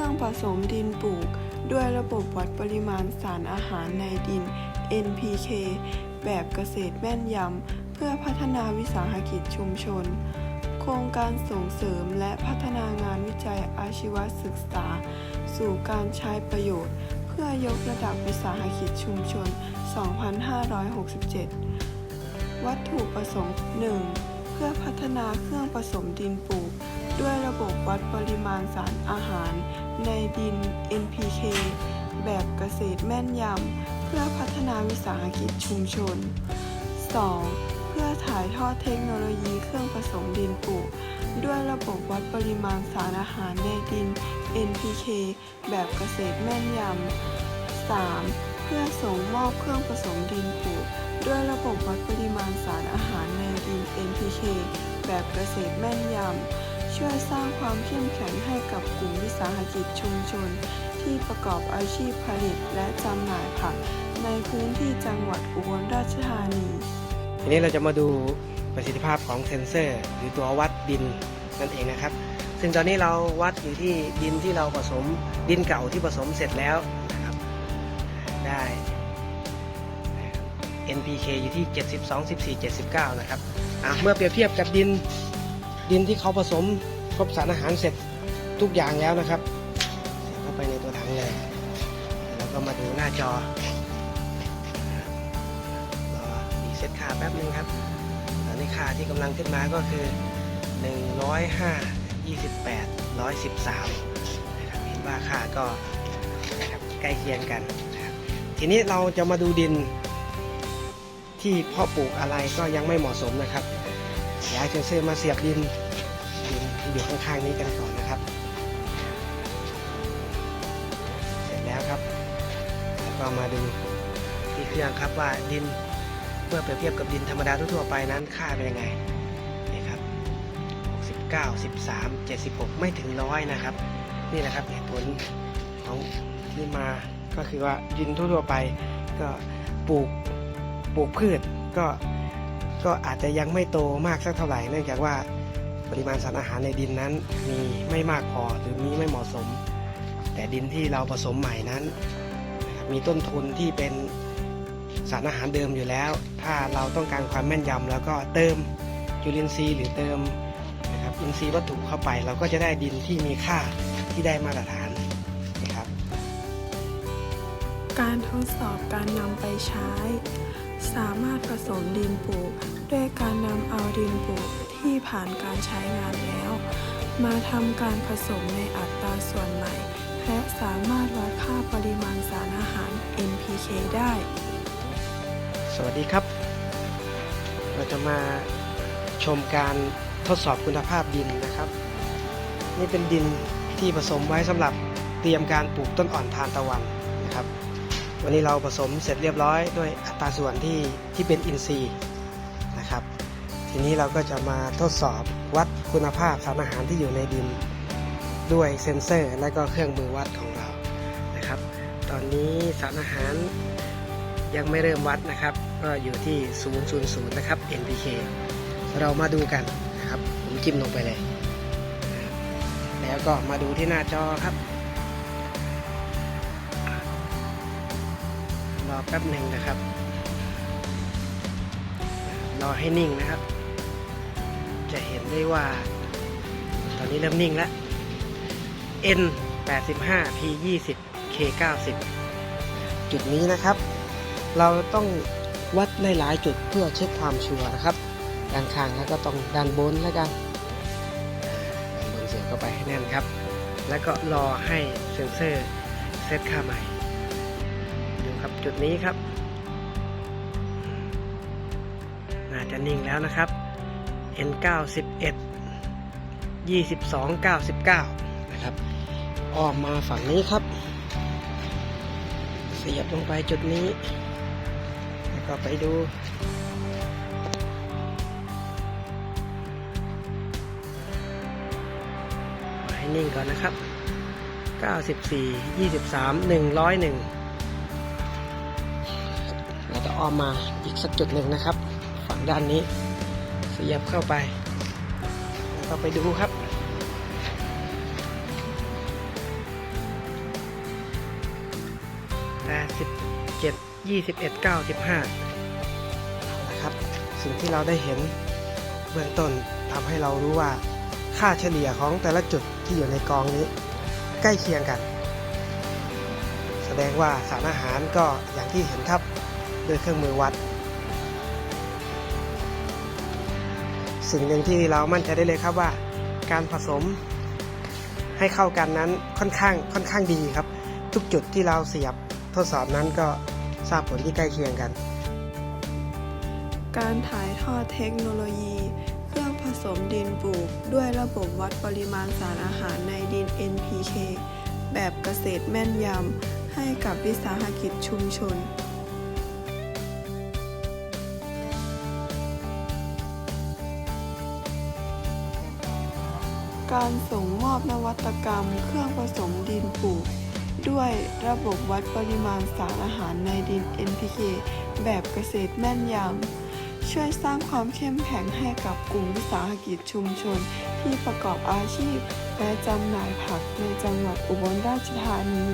ครื่องผสมดินปลูก ด้วยระบบวัดปริมาณสารอาหารในดิน NPK แบบเกษตรแม่นยำ เพื่อพัฒนาวิสาหกิจชุมชน โครงการส่งเสริมและพัฒนางานวิจัยอาชีวศึกษา สู่การใช้ประโยชน์ เพื่อยกระดับวิสาหกิจชุมชน 2567 วัตถุประสงค์ 1. เพื่อพัฒนาเครื่องผสมดินปลูก ด้วยระบบวัดปริมาณสารอาหารในดิน NPK แบบเกษตรแม่นยำ เพื่อพัฒนาวิสาหกิจชุมชน 2. เพื่อถ่ายทอดเทคโนโลยีเครื่องผสมดินปลูก ด้วยระบบวัดปริมาณสารอาหารในดิน NPK แบบเกษตรแม่นยำ 3. เพื่อส่งมอบเครื่องผสมดินปลูก ด้วยระบบวัดปริมาณสารอาหารในดิน NPK แบบเกษตรแม่นยำ ช่วยสร้างความเข้มแข็งให้กับกลุ่มวิสาหกิจชุมชน ที่ประกอบอาชีพผลิตและจำหน่ายผักในพื้นที่จังหวัดอุบลราชธานี ทีนี้เราจะมาดูประสิทธิภาพของเซนเซอร์ หรือตัววัดดินนั่นเองนะครับ ซึ่งตอนนี้เราวัดอยู่ที่ดินที่เราผสมดินเก่าที่ผสมเสร็จแล้วนะครับได้ NPK อยู่ที่ 72 14 79 นะครับเมื่อเปรียบเทียบกับดิน ดินที่เขาผสมครบสารอาหารเสร็จทุกอย่างแล้วนะครับเข้าไปในตัวถังเลย แล้วก็มาดูหน้าจอรอรีเซ็ตค่าแป๊บนึงครับตอนนี้ค่าที่กำลังขึ้นมาก็คือ 105 28 113นะครับเห็นว่าค่าก็ใกล้เคียงกันนะครับทีนี้เราจะมาดูดินที่เพาะปลูกอะไรก็ยังไม่เหมาะสมนะครับ ย้ายเซนเซอร์มาเสียบดินดินอยู่ข้างๆนี้กันก่อนนะครับ เสร็จแล้วครับแล้วก็มาดูที่เครื่องครับว่าดินเมื่อเปรียบเทียบกับดินธรรมดาทั่วไปนั้นค่าเป็นยังไงนี่ครับ69 13 76 ไม่ถึงร้อยนะครับ นี่แหละครับเหตุผลของที่มาก็คือว่าดินทั่วๆไปก็ปลูกปลูกพืชก็ ก็อาจจะยังไม่โตมากสักเท่าไหร่เนื่องจากว่าปริมาณสารอาหารในดินนั้นมีไม่มากพอหรือมีไม่เหมาะสม แต่ดินที่เราผสมใหม่นั้น มีต้นทุนที่เป็นสารอาหารเดิมอยู่แล้ว ถ้าเราต้องการความแม่นยำแล้วก็เติมจุลินทรีย์หรือเติมนะครับอินทรีย์วัตถุเข้าไป เราก็จะได้ดินที่มีค่าที่ได้มาตรฐานนะครับ การทดสอบการนำไปใช้ามารถผสมดินปลูก ด้วยการนำเอาดินปลูกที่ผ่านการใช้งานแล้ว มาทำการผสมในอัตราส่วนใหม่และสามารถวัดค่าปริมาณสารอาหาร NPK ได้ สวัสดีครับ เราจะมาชมการทดสอบคุณภาพดินนะครับ นี่เป็นดินที่ผสมไว้สำหรับเตรียมการปลูกต้นอ่อนทานตะวันนะครับ วันนี้เราผสมเสร็จเรียบร้อยด้วยอัตราส่วนที่ที่เป็นอินทรีย์นะครับ ทีนี้เราก็จะมาทดสอบวัดคุณภาพสารอาหารที่อยู่ในดิน ด้วยเซ็นเซอร์และก็เครื่องมือวัดของเรานะครับ ตอนนี้สารอาหารยังไม่เริ่มวัดนะครับ ก็อยู่ที่ 000 นะครับ NPK เรามาดูกันนะครับ ผมจิ้มลงไปเลย แล้วก็มาดูที่หน้าจอครับ รอแป๊บหนึ่งนะครับ รอให้นิ่งนะครับ จะเห็นได้ว่า ตอนนี้เริ่มนิ่งแล้ว N 85 P 20 K 90จุดนี้นะครับ เราต้องวัดหลายๆจุดเพื่อเช็คความชัวร์นะครับ ด้านข้างแล้วก็ต้องด้านบนแล้วกันด้านบนเสียบเข้าไปให้แน่นครับ แล้วก็รอให้เซ็นเซอร์เซตค่าใหม่ ครับจุดนี้ครับ น่าจะนิ่งแล้วนะครับ N 91 22 99 นะครับออกมาฝั่งนี้ครับ เสียบลงไปจุดนี้ แล้วก็ไปดูให้นิ่งก่อนนะครับ 94 23 101 ราจะอ้อมมาอีกสักจุดหนึ่งนะครับ ฝั่งด้านนี้เสียบเข้าไปแล้วก็ไปดูครับแปดสิบเจ็ดยี่สิบเอ็ดเก้าสิบห้านะครับ สิ่งที่เราได้เห็นเบื้องต้นทำให้เรารู้ว่าค่าเฉลี่ยของแต่ละจุดที่อยู่ในกองนี้ ใกล้เคียงกัน แสดงว่าสารอาหารก็อย่างที่เห็นครับ ด้วยเครื่องมือวัด สิ่งหนึ่งที่เรามั่นใจได้เลยครับว่าการผสมให้เข้ากันนั้นค่อนข้างค่อนข้างดีครับ ทุกจุดที่เราเสียบทดสอบนั้นก็ทราบผลที่ใกล้เคียงกัน การถ่ายทอดเทคโนโลยี เครื่องผสมดินปลูก ด้วยระบบวัดปริมาณสารอาหารในดิน NPK แบบเกษตรแม่นยำให้กับวิสาหกิจชุมชน การส่งมอบนวัตกรรม เครื่องผสมดินปลูก ด้วยระบบวัดปริมาณสารอาหารในดิน NPK แบบเกษตรแม่นยำ ช่วยสร้างความเข้มแข็งให้กับกลุ่มวิสาหกิจชุมชน ที่ประกอบอาชีพ และจำหน่ายผักในจังหวัดอุบลราชธานี